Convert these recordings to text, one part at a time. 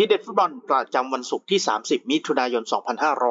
ที่เด็ดฟุตบอลประจำวันศุกร์ที่ 30 มิถุนายน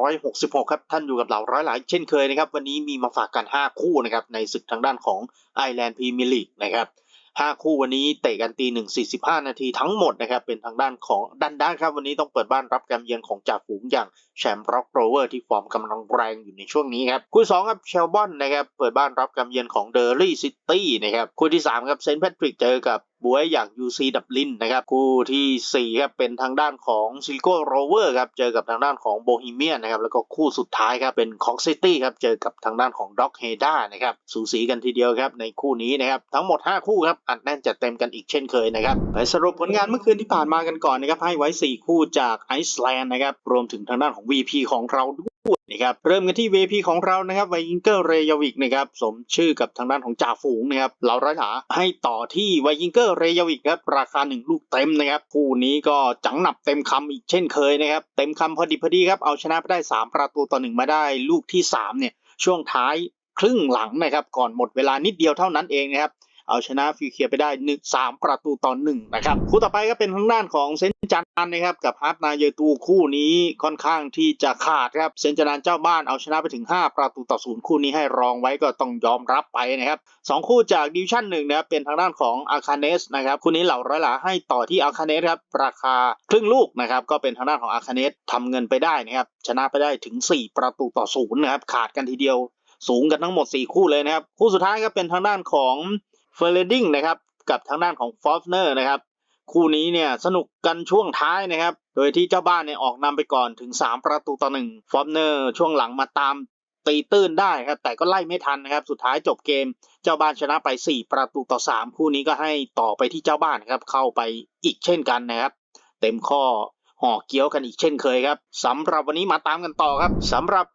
2566 ครับ ท่านอยู่กับเราร้อยหลายเช่นเคยนะครับ วันนี้มีมาฝากกัน 5 คู่นะครับ ในศึกทางด้านของไอแลนด์พรีเมียร์ลีกนะครับ 5 คู่วันนี้เตะกันตี1:45 นาทีทั้งหมดนะครับ เป็นทางด้านของดันด้านครับ วันนี้ต้องเปิดบ้านรับการเยือนของจ่าฝูงอย่าง แชมป์ร็อกโรเวอร์ที่ฟอร์มกำลังแรงอยู่ในช่วงนี้ครับ คู่2ครับเชลบอนนะครับเปิดบ้านรับการเยือนของเดอร์ลี่ซิตี้นะครับคู่ที่3ครับเซนต์แพทริกเจอกับบวยอย่าง UC ดับลินนะครับคู่ทีสี่4ครับเป็นทางด้านของซิลิโกโรเวอร์ครับเจอกับทางด้านของโบฮีเมียนนะครับแล้วก็คู่สุดท้ายครับเป็นคอกซิตี้ครับเจอกับทางด้านของด็อกเฮด้านะครับสูสีกันทีเดียวครับในคู่นี้นะครับทั้งหมด 5 คู่ครับอัดแน่นจัดเต็มกันอีกเช่นเคยนะครับไปสรุปผลงานเมื่อคืนที่ผ่านมากันก่อนนะครับให้ไว้ 4 คู่จากไอซ์แลนด์นะครับรวมถึงทางด้านของ VP ของเราด้วยนะครับเริ่มกันที่ VP ของเรานะครับไวยิงเกอร์เรยาวิกนะครับสมชื่อกับทางด้านของจ่าฝูงนะครับเราร้อยหาให้ต่อที่ไวยิงเกอร์เรยาวิกครับราคา 1 ลูกเต็มนะครับคู่นี้ก็จังหนับเต็มคำอีกเช่นเคยนะครับเต็มคำพอดีพอดีครับเอาชนะไปได้ 3 ประตูต่อหนึ่งมาได้ลูกที่3เนี่ยช่วงท้ายครึ่งหลังนะครับก่อนหมดเวลานิดเดียวเท่านั้นเองนะครับ เอาชนะฟิวเคียไปได้หนึ่งสามประตูต่อหนึ่งนะครับ คู่ต่อไปก็เป็นทางด้านของเซนจันนะครับกับฮาร์ดนาเยตูคู่นี้ค่อนข้างที่จะขาดครับเซนจันนานเจ้าบ้านเอาชนะไปถึง 5 ประตูต่อศูนย์คู่นี้ให้รองไว้ก็ต้องยอมรับไปนะครับสองคู่จากดิวิชั่นหนึ่งนะครับเป็นทางด้านของอาคาเนสนะครับคู่นี้เหล่าร้อยหลาให้ต่อที่อาคาเนสครับราคาครึ่งลูกนะครับก็เป็นทางด้านของอาคาเนสทำเงินไปได้นะครับชนะไปได้ถึง 4 ประตูต่อศูนย์นะครับขาดกันทีเดียวสูงกันทั้งหมด 4 คู่เลยนะครับ คู่สุดท้ายก็เป็นทางด้านของ เฟรดดิงนะครับกับทางด้านของฟอฟเนอร์นะครับคู่นี้เนี่ยสนุกกันช่วงท้ายนะครับ โดยที่เจ้าบ้านเนี่ยออกนำไปก่อนถึง 3 ประตูต่อหนึ่งฟอฟเนอร์ช่วงหลังมาตามตีตื้นได้ครับแต่ก็ไล่ไม่ทันนะครับ สุดท้ายจบเกม เจ้าบ้านชนะไป 4 ประตูต่อ 3 คู่นี้ก็ให้ต่อไปที่เจ้าบ้านครับเข้าไปอีกเช่นกันนะครับ เต็มข้อห่อเกี้ยวกันอีกเช่นเคยครับสำหรับวันนี้มาตามกันต่อครับสำหรับ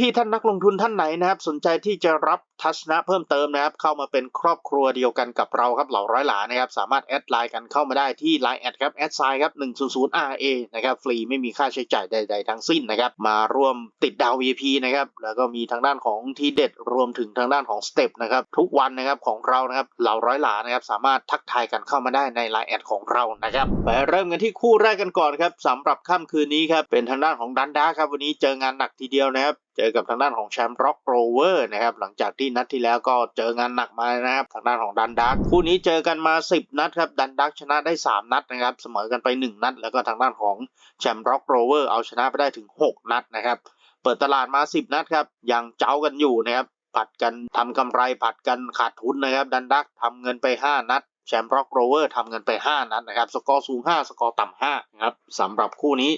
พี่ๆท่านนักลงทุนท่านไหนนะครับ สนใจที่จะรับทัศนะเพิ่มเติมนะครับ เข้ามาเป็นครอบครัวเดียวกันกับเราครับเหล่าร้อยหลานะครับ สามารถแอดไลน์กันเข้ามาได้ที่ Line แอดครับแอดไซน์ครับ100 RA นะครับฟรีไม่มีค่าใช้จ่ายใด ๆ ทั้งสิ้นนะครับ มาร่วมติดดาว VIP นะครับ แล้วก็มีทางด้านของทีเด็ดรวมถึงทางด้านของสเต็ปนะครับ ทุกวันนะครับของเรานะครับเหล่าร้อยหลานะครับ สามารถทักทายกันเข้ามาได้ใน Line แอดของเรานะครับไปเริ่มกันที่คู่แรกกันก่อนครับสำหรับค่ำคืนนี้ครับเป็นทางด้านของดันดาครับวันนี้เจองานหนักทีเดียวนะครับเจอกับทางด้านของแชมป์ร็อกโรเวอร์นะครับหลังจากที่นัดที่แล้วก็เจองานหนักมานะครับทางด้านของดันดักคู่นี้เจอกันมา 10 นัดครับดันดักชนะได้ 3 นัดนะครับเสมอกันไป 1 นัด แล้วก็ทางด้านของแชมป์ร็อกโรเวอร์เอาชนะไปได้ถึง 6 นัดนะครับเปิดตลาดมา 10 นัดครับยังเจ้ากันอยู่นะครับผัดกันทำกำไรผัดกันขาดทุนนะครับดันดักทำเงินไป 5 นัดแชมป์ร็อกโรเวอร์ทำเงินไป 5 นัดนะครับสกอร์สูง 5 สกอร์ต่ำ5นะครับสำหรับคู่นี้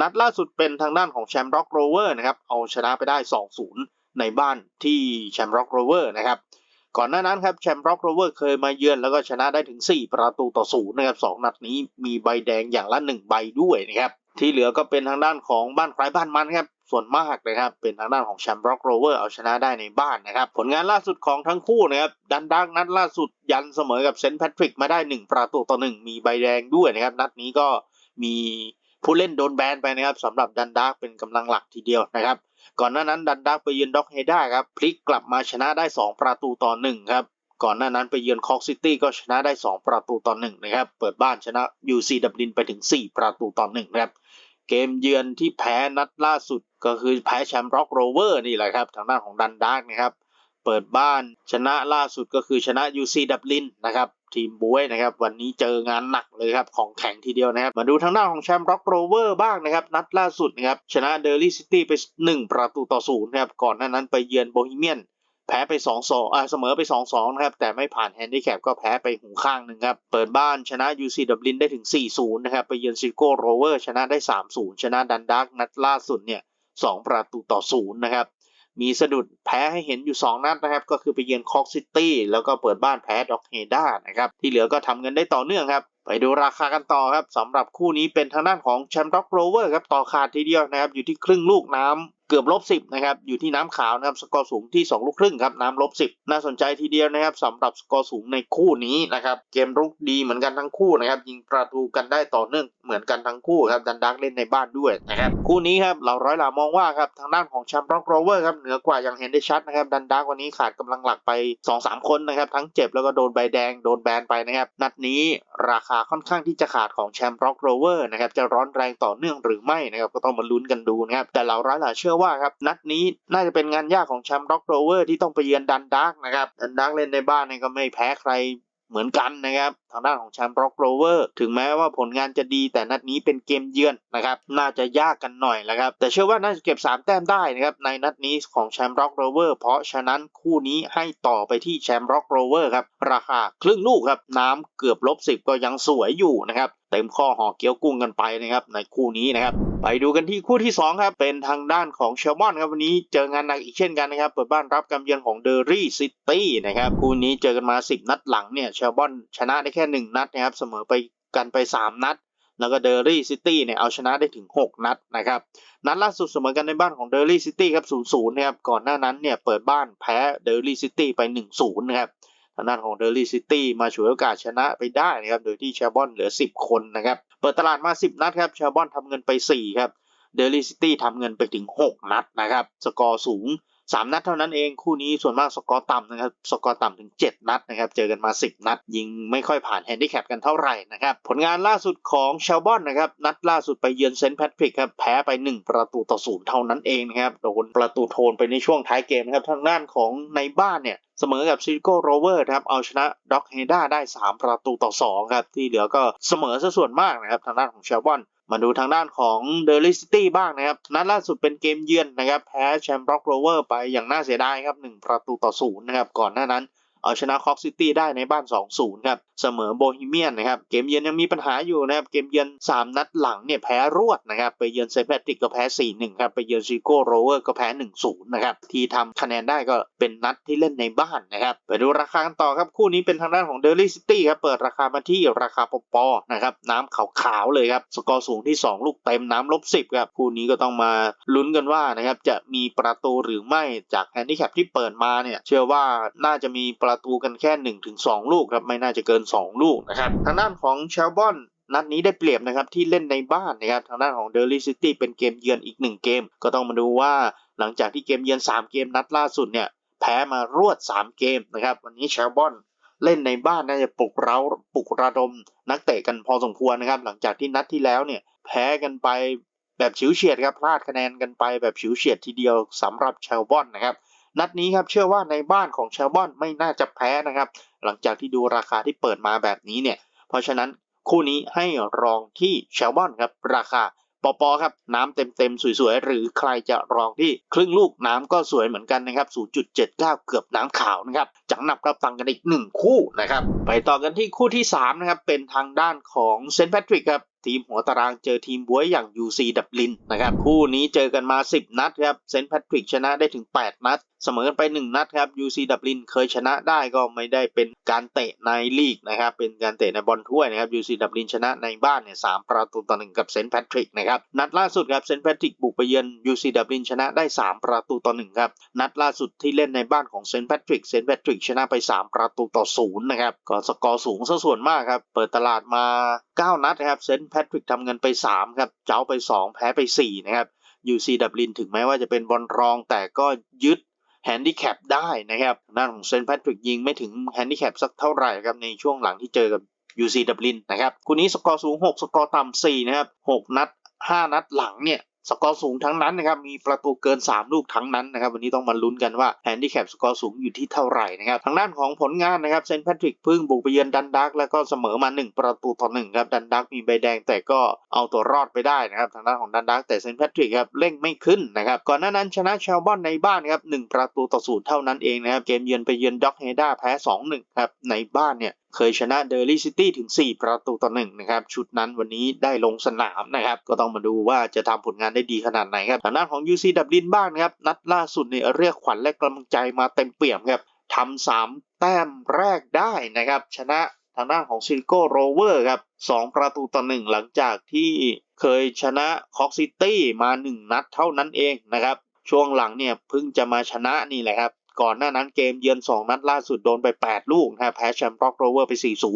นัดล่าสุดเป็นทางด้านของแชมป์ร็อกโรเวอร์นะครับเอาชนะไปได้ 2-0 ในบ้านที่แชมป์ร็อกโรเวอร์นะครับก่อนหน้านั้นครับแชมป์ร็อกโรเวอร์เคยมาเยือนแล้วก็ชนะได้ถึง 4 ประตูต่อศูนย์นะครับสองนัดนี้มีใบแดงอย่างละ 1 ใบด้วยนะครับที่เหลือก็เป็นทางด้านของบ้านใครบ้านมันครับส่วนมากนะครับเป็นทางด้านของแชมป์ร็อกโรเวอร์เอาชนะได้ในบ้านนะครับผลงานล่าสุดของทั้งคู่นะครับดันดักนัดล่าสุดยันเสมอกับเซนต์แพทริกมาได้ 1 ประตูต่อหนึ่งมีใบแดงด้วยนะครับนัดนี้ก็มีผู้เล่นโดนแบนไปนะครับสำหรับดันดักเป็นกำลังหลักทีเดียวนะครับ ก่อนหน้านั้นดันดักไปเยือนด็อกเฮด้าครับพลิกกลับมาชนะได้ 2 ประตูต่อ1ครับก่อนหน้านั้นไปเยือนคอกซิตี้ก็ชนะได้ 2 ประตูต่อ1นะครับเปิดบ้านชนะ UC ดับลินไปถึง 4 ประตูต่อ1นะครับเกมเยือนที่แพ้นัดล่าสุดก็คือแพ้แชมป์ร็อกโรเวอร์นี่แหละครับทางด้านของดันดักนะครับเปิดบ้านชนะล่าสุดก็คือชนะ UC ดับลินนะครับ ทีมบวยนะครับวันนี้เจองานหนักเลยครับของแข็งทีเดียวนะครับมาดูทางด้านของแชมป์ร็อกโรเวอร์บ้างนะครับนัดล่าสุดนะครับชนะเดลี่ซิตี้ไป 1 ประตูต่อศูนย์นะครับก่อนหน้านั้นไปเยือนโบฮีเมียน แพ้ไป 2-2อ่าเสมอไป 2-2 นะครับ แต่ไม่ผ่านแฮนดิแคปก็แพ้ไปหูข้างหนึ่งครับ เปิดบ้านชนะ UC ดับลินได้ถึง 4-0 นะครับ ไปเยือนซิโก้โรเวอร์ชนะได้ 3-0 ชนะดันดักนัดล่าสุดเนี่ย2ประตูต่อ0นะครับ มีสะดุดแพ้ให้เห็นอยู่ 2 นัดนะครับ ก็คือไปเยือนคอกซิตี้แล้วก็เปิดบ้านแพ้ด็อกเฮด้านะครับ ที่เหลือก็ทำเงินได้ต่อเนื่องครับ ไปดูราคากันต่อครับสำหรับคู่นี้เป็นทางด้านของแชมป์ด็อกโรเวอร์ครับต่อขาดทีเดียวนะครับอยู่ที่ครึ่งลูกน้ำ เกือบลบสิบนะครับอยู่ที่น้ำขาวนะครับสกอร์สูงที่ 2 ลูกครึ่งครับน้ำลบสิบน่าสนใจทีเดียวนะครับสำหรับสกอร์สูงในคู่นี้นะครับเกมรุกดีเหมือนกันทั้งคู่นะครับยิงประตูกันได้ต่อเนื่องเหมือนกันทั้งคู่ครับดันดักเล่นในบ้านด้วยนะครับคู่นี้ครับเราร้อยหลามองว่าครับทางด้านของแชมป์ร็อกโรเวอร์ครับเหนือกว่าอย่างเห็นได้ชัดนะครับดันดักวันนี้ขาดกำลังหลักไป 2-3 คนนะครับทั้งเจ็บแล้วก็โดนใบแดงโดนแบนไปนะครับนัดนี้ราคาค่อนข้างที่จะขาดของแชมป์ร็อกโรเวอร์นะครับจะร้อนแรงต่อเนื่องหรือไม่นะครับก็ต้องมาลุ้นกันดูนะครับแต่เราร้อยหลาเชื่อว่าครับนัดนี้น่าจะเป็นงานยากของแชมป์ร็อกโรเวอร์ที่ต้องไปเยือนดันดักนะครับดันดักเล่นในบ้านเนี่ยก็ไม่แพ้ใครเหมือนกันนะครับทางด้านของแชมป์ร็อกโรเวอร์ถึงแม้ว่าผลงานจะดีแต่นัดนี้เป็นเกมเยือนนะครับน่าจะยากกันหน่อยแหละครับ แต่เชื่อว่าน่าจะเก็บ 3 แต้มได้นะครับในนัดนี้ของแชมป์ร็อกโรเวอร์เพราะฉะนั้นคู่นี้ให้ต่อไปที่แชมป์ร็อกโรเวอร์ครับราคาครึ่งลูกครับน้ำเกือบลบสิบก็ยังสวยอยู่นะครับ เต็มข้อห่อเกี๊ยวกุ้งกันไปนะครับในคู่นี้นะครับ ไปดูกันที่คู่ที่2ครับเป็นทางด้านของเชลมอนครับวันนี้เจองานหนักอีกเช่นกันนะครับเปิดบ้านรับกำเยือนของเดอรี่ซิตี้นะครับคู่นี้เจอกันมา 10 นัดหลังเนี่ยเชลมอนชนะได้แค่ 1 นัดนะครับเสมอไปกันไป 3 นัดแล้วก็เดอรี่ซิตี้เนี่ยเอาชนะได้ถึง 6 นัดนะครับนัดล่าสุดเสมอกันในบ้านของเดอรี่ซิตี้ครับ 0-0 นะครับ ก่อนหน้านั้นเนี่ยเปิดบ้านแพ้เดอรี่ซิตี้ไป 1-0 นะครับางด้านของเดลี่ซิตี้มาฉวยโอกาสชนะไปได้นะครับโดยที่แชลบอนเหลือ 10 คนนะครับ เปิดตลาดมา 10 นัดครับแชลบอนทำเงินไป 4 ครับเดลี่ซิตี้ทำเงินไปถึง 6 นัดนะครับ สกอร์สูง 3นัดเท่านั้นเองคู่นี้ส่วนมากสกอร์ต่ำนะครับสกอร์ต่ำถึง 7 นัดนะครับเจอกันมา 10 นัด ยิงไม่ค่อยผ่านแฮนดิแคปกันเท่าไหร่นะครับผลงานล่าสุดของเชลบอนนะครับนัดล่าสุดไปเยือนเซนต์แพทริกครับแพ้ไป 1 ประตูต่อศูนย์เท่านั้นเองนะครับโดนประตูโทนไปในช่วงท้ายเกมนะครับทางด้านของในบ้านเนี่ยเสมอกับซิโก้โรเวอร์ครับเอาชนะด็อกเฮด้าได้ 3 ประตูต่อ2ครับที่เหลือก็เสมอซะส่วนมากนะครับทางด้านของเชลบอน มาดูทางด้านของเดลิสตี้บ้างนะครับ นัดล่าสุดเป็นเกมเยือนนะครับ แพ้แชมป์ร็อกโรเวอร์ไปอย่างน่าเสียดายครับ 1 ประตูต่อศูนย์นะครับ ก่อนหน้านั้น เอาชนะคอกซิตี้ได้ในบ้าน 2-0 ครับ เสมอโบฮีเมียนนะครับ เกมเยือนยังมีปัญหาอยู่นะครับ เกมเยือน 3 นัดหลังเนี่ยแพ้รวดนะครับ ไปเยือนเซนต์แพทริกก็แพ้ 4-1 ครับ ไปเยือนซิโก้โรเวอร์ก็แพ้ 1-0 นะครับ ที่ทำคะแนนได้ก็เป็นนัดที่เล่นในบ้านนะครับ ไปดูราคากันต่อครับ คู่นี้เป็นทางด้านของเดลี่ซิตี้ครับ เปิดราคามาที่ราคาปอปอนะครับ น้ำขาวๆเลยครับ สกอร์สูงที่ 2 ลูกเต็มน้ำลบ10ครับ คู่นี้ก็ต้องมาลุ้นกันว่านะครับ จะมีประตูหรือไม่จากแฮนดิแคปที่เปิดมาเนี่ย เชื่อว่าน่าจะมีประประตูกันแค่1-2ลูกครับไม่น่าจะเกิน 2 ลูกนะครับทางด้านของเชลบอนนัดนี้ได้เปรียบนะครับที่เล่นในบ้านนะครับทางด้านของเดลี่ซิตี้เป็นเกมเยือนอีก 1 เกม ก็ต้องมาดูว่าหลังจากที่เกมเยือน 3 เกมนัดล่าสุดเนี่ยแพ้มารวด 3 เกมนะครับวันนี้เชลบอนเล่นในบ้านน่าจะปลุกเร้าปลุกระดมนักเตะกันพอสมควรนะครับหลังจากที่นัดที่แล้วเนี่ยแพ้กันไปแบบฉิวเฉียดครับพลาดคะแนนกันไปแบบฉิวเฉียดทีเดียวสำหรับเชลบอนนะครับ นัดนี้ครับเชื่อว่าในบ้านของเชลบอนไม่น่าจะแพ้นะครับ หลังจากที่ดูราคาที่เปิดมาแบบนี้เนี่ย เพราะฉะนั้นคู่นี้ให้รองที่เชลบอนครับ ราคาปอปอครับน้ำเต็มๆ สวยๆ หรือใครจะรองที่ครึ่งลูกน้ำก็สวยเหมือนกันนะครับ 0.79 เกือบน้ำขาวนะครับ จังหนับกับฟังกันอีกหนึ่งคู่นะครับ ไปต่อกันที่คู่ที่ 3 นะครับ เป็นทางด้านของเซนต์แพทริกครับ ทีมหัวตารางเจอทีมบวยอย่าง UC ดับลินนะครับ คู่นี้เจอกันมา 10 นัดครับเซนต์แพทริกชนะได้ถึง 8 นัด เสมอกันไป 1 นัดครับ UC ดับลินเคยชนะได้ก็ไม่ได้เป็นการเตะในลีกนะครับเป็นการเตะในบอลถ้วยนะครับ UC ดับลินชนะในบ้านเนี่ยสประตูต่อหนึ่งกับเซนต์แพทริกนะครับนัดล่าสุดครับเซนต์แพทริกบุกไปเยือน UC ดับลินชนะได้ 3 ประตูต่อหนึ่งครับนัดล่าสุดที่เล่นในบ้านของเซนต์แพทริกเซนต์แพทริกชนะไป 3 ประตูต่อศูนย์นะครับก็สกอร์สูงซะส่วนมากครับเปิดตลาดมา 9 นัดนะครับเซนต์แพทริกทำเงินไป3ครับเจ้าไป 2 แพ้ไป4นะครับ UC ดับลินถึงแม้ว่าจะเป็นบอลรองแต่ก็ยึด แฮนดิแคปได้นะครับด้านของเซนต์แพทริกยิงไม่ถึงแฮนดิแคปสักเท่าไหร่ครับในช่วงหลังที่เจอกับ UC ดับลินนะครับคู่นี้สกอร์สูง 6 สกอร์ต่ำ4นะครับ 6 นัด 5 นัดหลังเนี่ย สกอร์สูงทั้งนั้นนะครับ มีประตูเกิน 3 ลูกทั้งนั้นนะครับ วันนี้ต้องมาลุ้นกันว่าแฮนดิแคปสกอร์สูงอยู่ที่เท่าไหร่นะครับ ทางด้านของผลงานนะครับ เซนต์แพทริกพึ่งบุกไปเยือนดันดักแล้วก็เสมอมา 1 ประตูต่อ1ครับ ดันดักมีใบแดงแต่ก็เอาตัวรอดไปได้นะครับ ทางด้านของดันดักแต่เซนต์แพทริกครับเร่งไม่ขึ้นนะครับ ก่อนหน้านั้นชนะชาวบ้านในบ้านครับ1ประตูต่อศูนย์เท่านั้นเองนะครับ เกมเยือนไปเยือนด็อกเฮด้าแพ้2-1ครับ ในบ้านเนี่ย เคยชนะเดอรี่ซิตี้ถึง 4 ประตูต่อหนึ่งนะครับ ชุดนั้นวันนี้ได้ลงสนามนะครับ ก็ต้องมาดูว่าจะทำผลงานได้ดีขนาดไหนครับทางด้านของ UC ดับลินบ้างนะครับ นัดล่าสุดเนี่ยเรียกขวัญและกำลังใจมาเต็มเปี่ยมครับทำสามแต้มแรกได้นะครับ ชนะทางด้านของซิลโก้โรเวอร์ครับ2ประตูต่อหนึ่งหลังจากที่เคยชนะคอกซิตี้มา 1 นัดเท่านั้นเองนะครับ ช่วงหลังเนี่ยเพิ่งจะมาชนะนี่แหละครับ ก่อนหน้านั้นเกมเยือน 2 นัดล่าสุดโดนไป 8 ลูกนะแพ้แชมป์ร็อกโรเวอร์ไป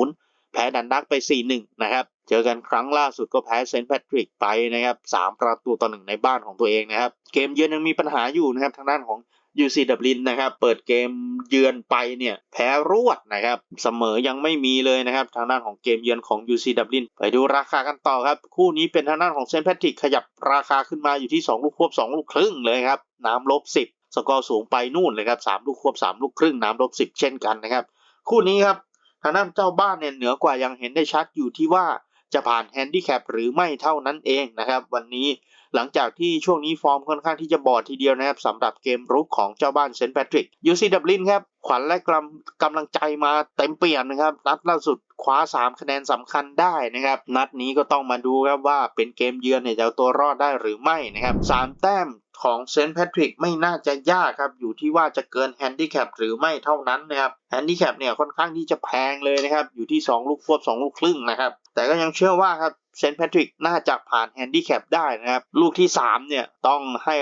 4-0 แพ้ดันดักไป 4-1 นะครับ เจอกันครั้งล่าสุดก็แพ้เซนต์แพทริกไปนะครับ 3 ประตูต่อหนึ่งในบ้านของตัวเองนะครับ เกมเยือนยังมีปัญหาอยู่นะครับทางด้านของ UC ดับลินนะครับ เปิดเกมเยือนไปเนี่ยแพ้รวดนะครับ เสมอยังไม่มีเลยนะครับ ทางด้านของเกมเยือนของ UC ดับลินไปดูราคากันต่อครับ คู่นี้เป็นทางด้านของเซนต์แพทริกขยับราคาขึ้นมาอยู่ที่ 2 ลูกควบ 2 ลูกครึ่งเลยครับ น้ำลบ 10 สกอร์สูงไปนู่นเลยครับ3ลูกควบ3ลูกครึ่งน้ำลบ10เช่นกันนะครับ คู่นี้ครับทางด้านเจ้าบ้านเนี่ยเหนือกว่ายังเห็นได้ชัดอยู่ที่ว่าจะผ่านแฮนดิแคปหรือไม่เท่านั้นเองนะครับ วันนี้หลังจากที่ช่วงนี้ฟอร์มค่อนข้างที่จะบอดทีเดียวนะครับสำหรับเกมรุกของเจ้าบ้านเซนต์แพทริกยูซีดับลินครับ ขวัญและกำกำลังใจมาเต็มเปี่ยมนะครับ นัดล่าสุดคว้า 3 คะแนนสำคัญได้นะครับ นัดนี้ก็ต้องมาดูครับว่าเป็นเกมเยือนเนี่ยจะเอาตัวรอดได้หรือไม่นะครับสามแต้ม ของเซนต์แพทริกไม่น่าจะยากครับ อยู่ที่ว่าจะเกินแฮนดิแคปหรือไม่เท่านั้นนะครับแฮนดิแคปเนี่ยค่อนข้างที่จะแพงเลยนะครับอยู่ที่ 2 ลูกควบ 2 ลูกครึ่งนะครับ แต่ก็ยังเชื่อว่าครับเซนต์แพทริกน่าจะผ่านแฮนดิแคปได้นะครับ ลูกที่ 3 เนี่ย ต้องให้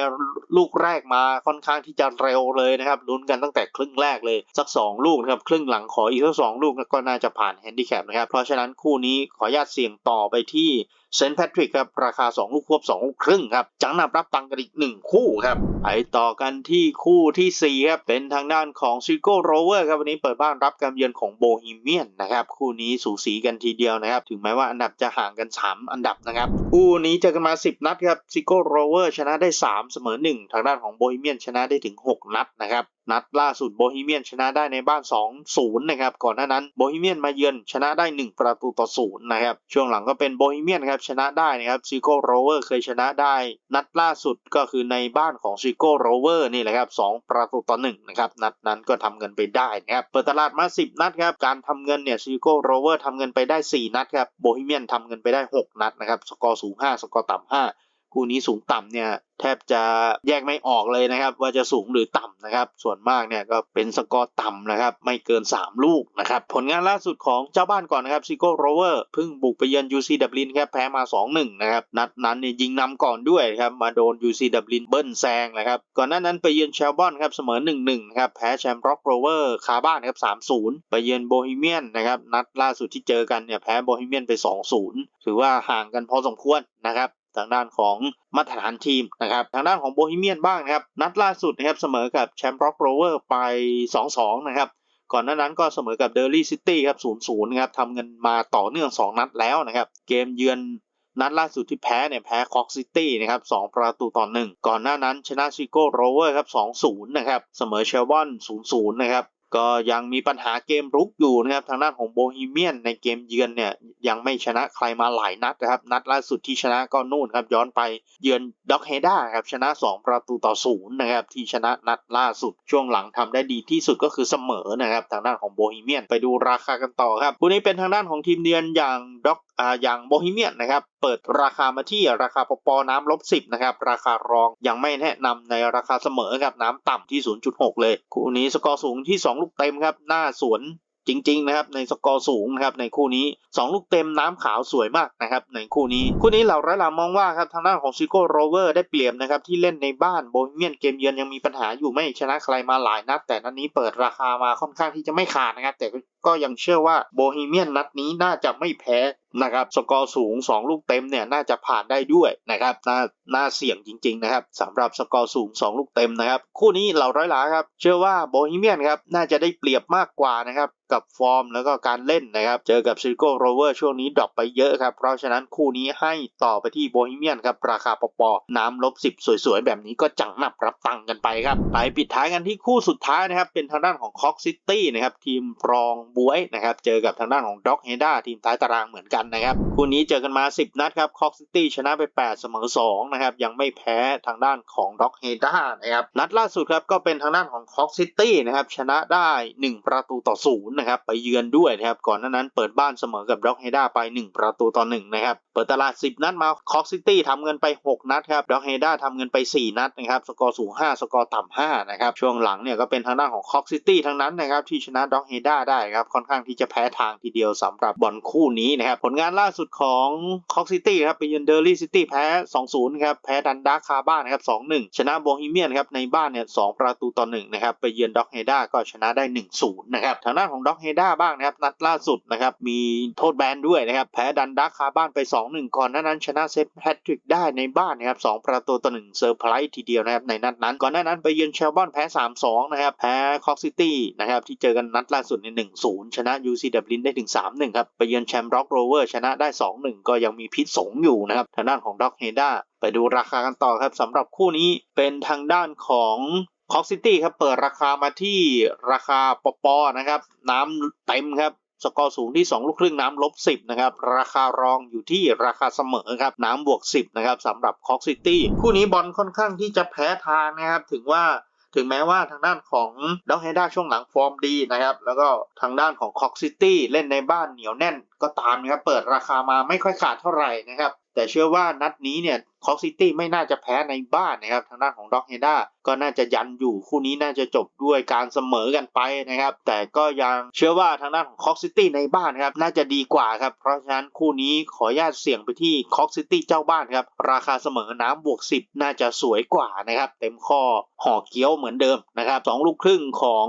ลูกแรกมาค่อนข้างที่จะเร็วเลยนะครับลุ้นกันตั้งแต่ครึ่งแรกเลย สัก 2 ลูกนะครับ ครึ่งหลังขออีกสักสองลูกก็น่าจะผ่านแฮนดิแคปนะครับ เพราะฉะนั้นคู่นี้ขออนุญาตเสี่ยงต่อไปที่เซนต์แพทริกครับ ราคา 2 ลูกควบ 2 ลูกครึ่งครับ จังนับรับตังค์กันอีก 1 คู่ครับไปต่อกันที่คู่ทีสี่ 4 ครับ เป็นทางด้านของซิโก้โรเวอร์ครับวันนี้เปิดบ้านรับการเยือนของโบฮีเมียนนะครับคู่นี้สูสีกันทีเดียวนะครับ ถึงแม้ว่าอันดับจะห่างกัน 3 อันดับนะครับคู่นี้เจอกันมา 10 นัดครับซิโก้โรเวอร์ชนะได้ 3 เสมอ 1 ทางด้านของโบฮีเมียนชนะได้ถึง 6 นัดนะครับนัดล่าสุดโบฮีเมียนชนะได้ในบ้าน 2-0 นะครับ ก่อนหน้านั้นโบฮีเมียนมาเยือนชนะได้ 1 ประตูต่อ0นะครับ ช่วงหลังก็เป็นโบฮีเมียนครับชนะได้นะครับซิโก้โรเวอร์เคยชนะได้ นัดล่าสุดก็คือในบ้านของซิโก้โรเวอร์นี่แหละครับ 2 ประตูต่อ1นะครับ นัดนั้นก็ทำเงินไปได้นะครับ เปิดตลาดมา 10 นัดครับ การทำเงินเนี่ยซิโก้โรเวอร์ทำเงินไปได้ 4 นัดครับ โบฮีเมียนทำเงินไปได้ 6 นัดนะครับ สกอร์สูง 5 สกอร์ต่ำ5 คู่นี้สูงต่ำเนี่ยแทบจะแยกไม่ออกเลยนะครับ ว่าจะสูงหรือต่ำนะครับ ส่วนมากเนี่ยก็เป็นสกอร์ต่ำนะครับ ไม่เกิน 3 ลูกนะครับ ผลงานล่าสุดของเจ้าบ้านก่อนนะครับซิโก้โรเวอร์เพิ่งบุกไปเยือน UC ดับลินครับแพ้มา 2-1 นะครับ นัดนั้นเนี่ยยิงนำก่อนด้วยครับมาโดน UC ดับลินเบิ้ลแซงนะครับ ก่อนหน้านั้นไปเยือนเชลบอนครับเสมอ 1-1นะครับแพ้แชมป์ร็อกโรเวอร์คาบ้านครับ 3-0 ไปเยือนโบฮีเมียนนะครับนัดล่าสุดที่เจอกันเนี่ยแพ้โบฮีเมียนไป 2-0 ถือว่าห่างกันพอสมควรนะครับ ทางด้านของมาตรฐานทีมนะครับทางด้านของโบฮีเมียนบ้างนะครับนัดล่าสุดนะครับเสมอกับแชมป์ร็อกโรเวอร์ไป 2-2 นะครับก่อนหน้านั้นก็เสมอกับเดอร์ลี่ซิตี้ครับ 0-0 นะครับทำเงินมาต่อเนื่อง 2 นัดแล้วนะครับ เกมเยือนนัดล่าสุดที่แพ้เนี่ยแพ้คอกซิตี้นะครับ 2 ประตูต่อ 1 ก่อนหน้านั้นชนะชิโก้โรเวอร์ครับ 2-0 นะครับ เสมอเชลบอน 0-0 นะครับ ก็ยังมีปัญหาเกมรุกอยู่นะครับ ทางด้านของโบฮีเมียนในเกมเยือนเนี่ยยังไม่ชนะใครมาหลายนัดนะครับ นัดล่าสุดที่ชนะก็นู่นครับ ย้อนไปเยือนด็อกเฮด้าครับชนะ 2 ประตูต่อศูนย์นะครับ ที่ชนะนัดล่าสุดช่วงหลังทำได้ดีที่สุดก็คือเสมอนะครับ ทางด้านของโบฮีเมียนไปดูราคากันต่อครับคู่นี้เป็นทางด้านของทีมเยือนอย่างด็อกอย่างโบฮีเมียนนะครับเปิดราคามาที่ราคาปปน้ำลบ10นะครับราคารองยังไม่แนะนำในราคาเสมอครับน้ำต่ำที่ 0.6 เลย คู่นี้สกอร์สูงที่ 2 ลูกเต็มครับหน้าสวนจริงๆนะครับในสกอร์สูงนะครับในคู่นี้ 2 ลูกเต็มน้ำขาวสวยมากนะครับในคู่นี้ คู่นี้เหล่าไร้ลามองว่าครับทางด้านของซิโก้โรเวอร์ได้เปรียบนะครับที่เล่นในบ้านโบฮีเมียนเกมเยือนยังมีปัญหาอยู่ไม่ชนะใครมาหลายนัด แต่นัดนี้เปิดราคามาค่อนข้างที่จะไม่ขาดนะครับแต่ก็ยังเชื่อว่าโบฮีเมียนนัดนี้น่าจะไม่แพ้ นะครับสกอร์สูง 2 ลูกเต็มเนี่ยน่าจะผ่านได้ด้วยนะครับน่าน่าเสี่ยงจริงๆนะครับสำหรับสกอร์สูง 2 ลูกเต็มนะครับ คู่นี้เหล่าร้อยหลาครับ เชื่อว่าโบฮีเมียนครับน่าจะได้เปรียบมากกว่านะครับกับฟอร์มแล้วก็การเล่นนะครับ เจอกับซิลโก้โรเวอร์ช่วงนี้ดรอปไปเยอะครับ เพราะฉะนั้นคู่นี้ให้ต่อไปที่โบฮีเมียนครับ ราคาปปน้ำลบ10สวยๆ แบบนี้ก็จังหนับรับตังกันไปครับ ไปปิดท้ายกันที่คู่สุดท้ายนะครับ เป็นทางด้านของคอกซิตี้นะครับ ทีมรองบวยนะครับ เจอกับทางด้านของด็อกเฮด้าทีมท้ายตารางเหมือนกันนะครับ คู่นี้เจอกันมา 10 นัดครับคอกซิตี้ชนะไป 8 เสมอ 2 นะครับ ยังไม่แพ้ทางด้านของด็อกเฮด้านะครับ นัดล่าสุดครับก็เป็นทางด้านของคอกซิตี้นะครับ ชนะได้ 1 ประตูต่อ 0 นะครับ ไปเยือนด้วยนะครับ ก่อนหน้านั้นเปิดบ้านเสมอกับด็อกเฮด้าไป 1 ประตูต่อ 1 นะครับ เปิดตลาด 10 นัดมาคอกซิตี้ทำเงินไป 6 นัดครับด็อกเฮด้าทำเงินไป 4 นัดนะครับ สกอร์สูง 5 สกอร์ต่ำ5นะครับ ช่วงหลังเนี่ยก็เป็นทางด้านของคอกซิตี้ทั้งนั้นนะครับที่ชนะด็อกเฮด้าได้ครับ ค่อนข้างที่จะแพ้ทางทีเดียวสำหรับบอลคู่นี้นะครับผลลงานล่าสุดของคอกซิตี้ครับไปเยือนเดอร์ลี่ซิตี้แพ้ 2-0 ครับ แพ้ดันดาร์คาบ้านนะครับ 2-1 ชนะโบฮีเมียนครับในบ้านเนี่ย2ประตูต่อ1นะครับ ไปเยือนด็อกเฮด้าก็ชนะได้ 1-0 นะครับ ทางด้านของด็อกเฮด้าบ้างนะครับ นัดล่าสุดนะครับ มีโทษแบนด้วยนะครับ แพ้ดันดาร์คาบ้านไป 2-1 ก่อนหน้านั้นชนะเซฟแฮตทริกได้ในบ้านนะครับ 2 ประตูต่อ1เซอร์ไพรส์ทีเดียวนะครับในนัดนั้น ก่อนหน้านั้นไปเยือนเชลบอนแพ้ 3-2 นะครับ แพ้คอกซิตี้นะครับที่เจอกันนัดล่าสุดใน1-0 ชนะ UC ดับลินได้ถึง3-1 ครับ ไปเยือนแชมป์ร็อกโรเวอร์ชนะได้ 2-1 ก็ยังมีพิษสงอยู่นะครับ ทางด้านของด็อกเฮด้าไปดูราคากันต่อครับสำหรับคู่นี้เป็นทางด้านของคอกซิตี้ครับเปิดราคามาที่ราคาปปอนะครับ น้ำเต็มครับสกอร์สูงที่ 2 ลูกครึ่งน้ำลบ 10 นะครับ ราคารองอยู่ที่ราคาเสมอครับ น้ำบวก 10 นะครับสำหรับคอกซิตี้คู่นี้บอลค่อนข้างที่จะแพ้ทางนะครับ ถึงว่า ถึงแม้ว่าทางด้านของด็อกเฮด้าช่วงหลังฟอร์มดีนะครับ แล้วก็ทางด้านของคอกซิตี้เล่นในบ้านเหนียวแน่นก็ตามนะครับ เปิดราคามาไม่ค่อยขาดเท่าไหร่นะครับ แต่เชื่อว่านัดนี้เนี่ย คอกซิตี้ไม่น่าจะแพ้ในบ้านนะครับ ทางด้านของด็อกเฮด้าก็น่าจะยันอยู่คู่นี้น่าจะจบด้วยการเสมอกันไปนะครับ แต่ก็ยังเชื่อว่าทางด้านของคอกซิตี้ในบ้านครับน่าจะดีกว่าครับ เพราะฉะนั้นคู่นี้ขออนุญาตเสี่ยงไปที่คอกซิตี้เจ้าบ้านครับ ราคาเสมอน้ำบวก 10 น่าจะสวยกว่านะครับ เต็มข้อห่อเกี๊ยวเหมือนเดิมนะครับสองลูกครึ่งของ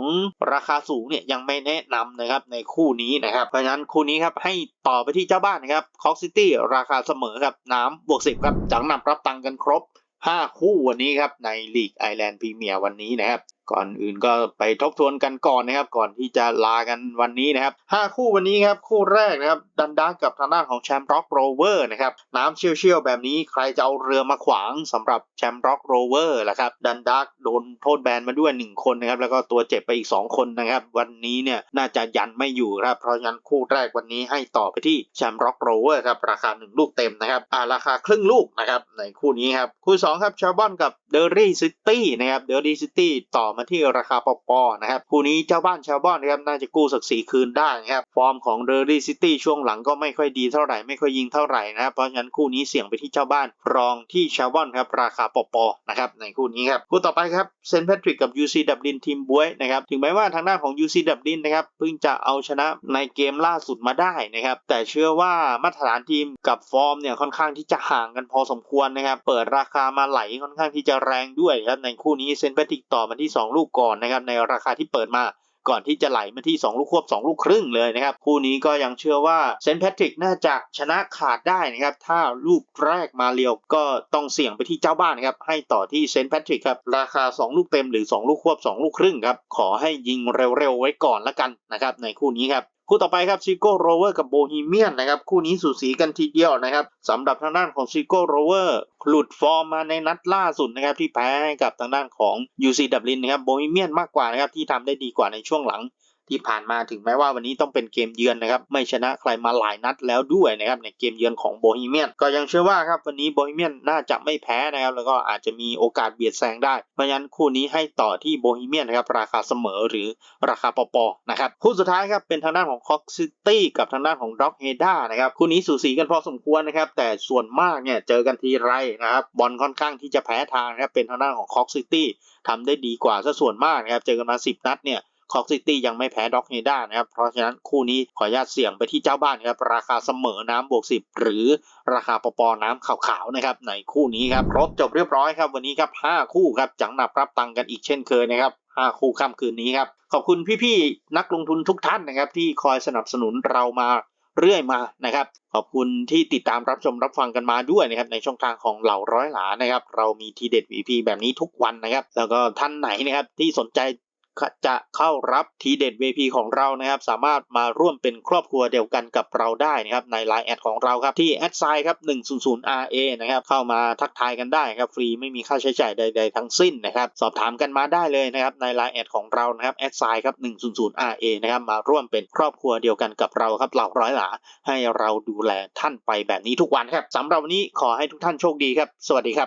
ราคาสูงเนี่ยยังไม่แนะนำนะครับในคู่นี้นะครับ เพราะฉะนั้นคู่นี้ครับให้ต่อไปที่เจ้าบ้านนะครับคอกซิตี้ราคาเสมอครับน้ำบวก10ครับจังนำรับตังค์กันครบ 5 คู่วันนี้ครับในลีกไอแลนด์พรีเมียร์วันนี้นะครับก่อนอื่นก็ไปทบทวนกันก่อนนะครับ ก่อนที่จะลากันวันนี้นะครับ5คู่วันนี้ครับคู่แรกนะครับดันดารกกับทางด้านของแชมป์ร็อกโรเวอร์นะครับน้ำเชี่ยวๆแบบนี้ใครจะเอาเรือมาขวางสำหรับแชมป์ร็อกโรเวอร์ล่ะครับดันดาร์กโดนโทษแบนมาด้วย 1 คนนะครับแล้วก็ตัวเจ็บไปอีก 2 คนนะครับ วันนี้เนี่ยน่าจะยันไม่อยู่ครับเพราะฉะนั้นคู่แรกวันนี้ให้ต่อไปที่แชมป์ร็อกโรเวอร์ครับราคา 1 ลูกเต็มนะครับอ่าราคาครึ่งลูกนะครับในคู่นี้ครับคู่สองครับชาบอนกับเดอรี่ซิตี้นะครับเดอรี่ซิตี้ต่อมาที่ราคาปอปอนะครับคู่นี้เจ้าบ้านชาวบ้านนะครับน่าจะกู้ศักดิ์ศรีคืนได้นะครับฟอร์มของเดอรี่ซิตี้ช่วงหลังก็ไม่ค่อยดีเท่าไหร่ไม่ค่อยยิงเท่าไหร่นะครับเพราะฉะนั้นคู่นี้เสี่ยงไปที่เจ้าบ้านรองที่ชาวบ้านครับราคาปอปอนะครับในคู่นี้ครับคู่ต่อไปครับเซนต์แพทริกกับ UC ดับลินทีมบวยนะครับถึงแม้ว่าทางด้านของ UC ดับลินนะครับเพิ่งจะเอาชนะในเกมล่าสุดมาได้นะครับแต่เชื่อว่ามาตรฐานทีมกับฟอร์มเนี่ยค่อนข้างที่จะห่างกันพอสมควรนะครับเปิดราคามาไหลค่อนข้างที่จะแรงด้วยครับในคู่นี้เซนต์แพทริกต่อมาที่ 2ลูกก่อนนะครับในราคาที่เปิดมาก่อนที่จะไหลมาที่ 2 ลูกควบ 2 ลูกครึ่งเลยนะครับ คู่นี้ก็ยังเชื่อว่าเซนต์แพทริกน่าจะชนะขาดได้นะครับ ถ้าลูกแรกมาเรียวก็ต้องเสี่ยงไปที่เจ้าบ้านนะครับ ให้ต่อที่เซนต์แพทริกครับ ราคา 2 ลูกเต็มหรือ 2 ลูกควบ 2 ลูกครึ่งครับ ขอให้ยิงเร็วๆไว้ก่อนละกันนะครับในคู่นี้ครับคู่ต่อไปครับซิโก้โรเวอร์กับโบฮีเมียนนะครับคู่นี้สูสีกันทีเดียวนะครับสำหรับทางด้านของซิโก้โรเวอร์หลุดฟอร์มมาในนัดล่าสุดนะครับที่แพ้ให้กับทางด้านของ UC ดับลินนะครับโบฮีเมียนมากกว่านะครับที่ทำได้ดีกว่าในช่วงหลัง ที่ผ่านมาถึงแม้ว่าวันนี้ต้องเป็นเกมเยือนนะครับไม่ชนะใครมาหลายนัดแล้วด้วยนะครับในเกมเยือนของโบฮีเมียนก็ยังเชื่อว่าครับวันนี้โบฮีเมียนน่าจะไม่แพ้นะครับแล้วก็อาจจะมีโอกาสเบียดแซงได้เพราะฉะนั้นคู่นี้ให้ต่อที่โบฮีเมียนนะครับราคาเสมอหรือราคาปอปอนะครับคู่สุดท้ายครับเป็นทางด้านของคอกซิตี้กับทางด้านของด็อกเฮด้านะครับคู่นี้สูสีกันพอสมควรนะครับแต่ส่วนมากเนี่ยเจอกันทีไรนะครับบอลค่อนข้างที่จะแพ้ทางนะครับเป็นทางด้านของคอกซิตี้ทำได้ดีกว่าซะส่วนมากนะครับเจอกันมา 10 นัดเนี่ย คอกซิตี้ยังไม่แพ้ด็อกเฮด้านะครับ เพราะฉะนั้นคู่นี้ขออนุญาตเสี่ยงไปที่เจ้าบ้านครับ ราคาเสมอน้ำบวกสิบหรือราคาปปอน้ำขาวๆนะครับในคู่นี้ครับครบจบเรียบร้อยครับ วันนี้ครับ 5 คู่ครับจังหนับรับตังกันอีกเช่นเคยนะครับ5คู่ค่ำคืนนี้ครับ ขอบคุณพี่ๆนักลงทุนทุกท่านนะครับ ที่คอยสนับสนุนเรามาเรื่อยมานะครับ ขอบคุณที่ติดตามรับชมรับฟังกันมาด้วยนะครับในช่องทางของเหล่าร้อยหลานะครับ เรามีทีเด็ด VP แบบนี้ทุกวันนะครับ แล้วก็ท่านไหนนะครับที่สนใจ จะเข้ารับทีเด็ด VP ของเรานะครับ สามารถมาร่วมเป็นครอบครัวเดียวกันกับเราได้นะครับใน Line แอดของเราครับที่แอดไซครับ 100RA นะครับเข้ามาทักทายกันได้ครับฟรีไม่มีค่าใช้จ่ายใด ๆ ทั้งสิ้นนะครับ สอบถามกันมาได้เลยนะครับใน Line แอดของเรานะครับแอดไซครับ 100RA นะครับมาร่วมเป็นครอบครัวเดียวกันกับเราครับเหล่าร้อยหลาให้เราดูแลท่านไปแบบนี้ทุกวันครับสำหรับวันนี้ขอให้ทุกท่านโชคดีครับ สวัสดีครับ